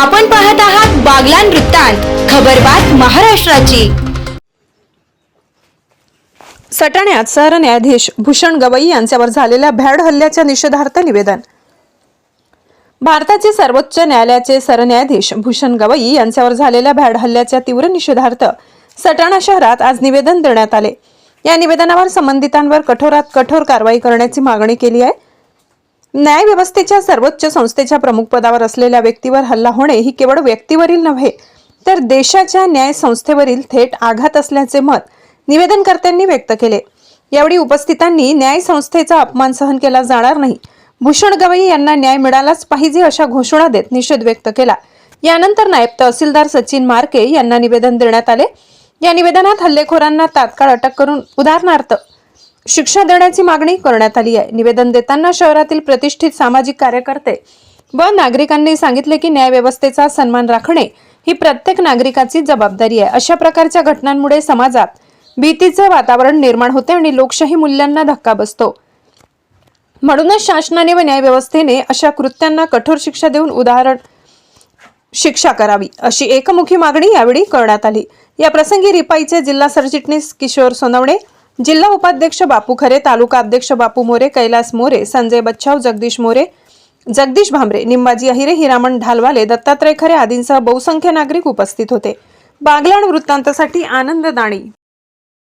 आपण पाहत आहात बागलान वृत्तांत खबरबात महाराष्ट्राची. सटाण्यात सरन्यायाधीश भूषण गवई यांच्यावर झालेल्या भ्याड हल्ल्याच्या निषेधार्थ निवेदन. भारताचे सर्वोच्च न्यायालयाचे सरन्यायाधीश भूषण गवई यांच्यावर झालेल्या भ्याड हल्ल्याच्या तीव्र निषेधार्थ सटाणा शहरात आज निवेदन देण्यात आले. या निवेदनावर संबंधितांवर कठोरात कठोर कारवाई करण्याची मागणी केली आहे. न्यायव्यवस्थेच्या सर्वोच्च संस्थेच्या प्रमुख पदावर असलेल्या व्यक्तीवर हल्ला होणे ही केवळ व्यक्तीवरील नव्हे तर देशाच्या न्याय संस्थेवरील थेट आघात असल्याचे मत निवेदनकर्त्यांनी व्यक्त केले. यावेळी उपस्थितांनी न्याय संस्थेचा अपमान सहन केला जाणार नाही. भूषण गवई यांना न्याय मिळालाच पाहिजे अशा घोषणा देत निषेध व्यक्त केला. यानंतर नायब तहसीलदार सचिन मार्के यांना निवेदन देण्यात आले. या निवेदनात हल्लेखोरांना तात्काळ अटक करून उदाहरणार्थ शिक्षा देण्याची मागणी करण्यात आली आहे. निवेदन देताना शहरातील प्रतिष्ठित सामाजिक कार्यकर्ते व नागरिकांनी सांगितले की न्यायव्यवस्थेचा सन्मान राखणे ही प्रत्येक नागरिकाची जबाबदारी आहे. अशा प्रकारच्या घटनांमुळे समाजात भीतीचे वातावरण निर्माण होते आणि लोकशाही मूल्यांना धक्का बसतो. म्हणूनच शासनाने व न्यायव्यवस्थेने अशा कृत्यांना कठोर शिक्षा देऊन उदाहरण शिक्षा करावी अशी एकमुखी मागणी यावेळी करण्यात आली. या प्रसंगी रिपाईचे जिल्हा सरचिटणीस किशोर सोनवणे जिल्हा उपाध्यक्ष बापू खरे तालुका अध्यक्ष बापू मोरे कैलास मोरे संजय बच्छाव जगदीश मोरे जगदीश भांबरे निंबाजी अहिरे हिरामण ढालवाले दत्तात्रय खरे आदींसह बहुसंख्य नागरिक उपस्थित होते. बागलाण वृत्तांतासाठी आनंद दाणी.